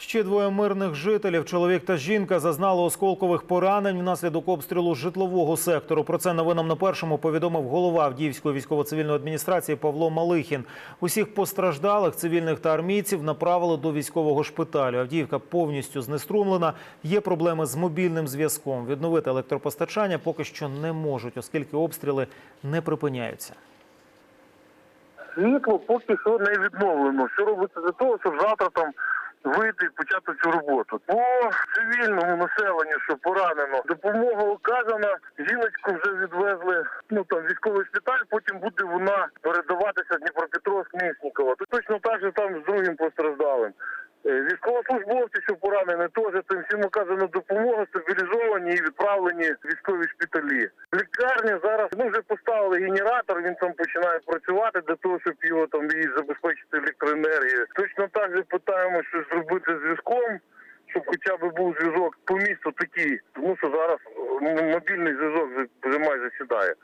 Ще двоє мирних жителів, чоловік та жінка, зазнали осколкових поранень внаслідок обстрілу житлового сектору. Про це новинам на першому повідомив голова Авдіївської військово-цивільної адміністрації Павло Малихін. Усіх постраждалих цивільних та армійців направили до військового шпиталю. Авдіївка повністю знеструмлена. Є проблеми з мобільним зв'язком. Відновити електропостачання поки що не можуть, оскільки обстріли не припиняються. Світло поки що не відновлено. Все робиться для того, щоб завтра там вийти і почати цю роботу. По цивільному населенню, що поранено, допомога оказана. Жіночку вже відвезли ну там військовий шпиталь. Потім буде вона передаватися Дніпропетровськ Міснікова. То точно так же там з другим постраждалим. Е, Військовослужбовці, що поранені, теж цим всім оказана допомога, стабілізовані і відправлені військові шпиталі. Лікарня зараз ну вже поставили генератор. Він там починає працювати для того, щоб його там і забезпечити електроенергією. Точно так же питаємо щось зробити з зв'язком, щоб хоча б був зв'язок по місту такий, тому що зараз мобільний зв'язок вже майже сідає.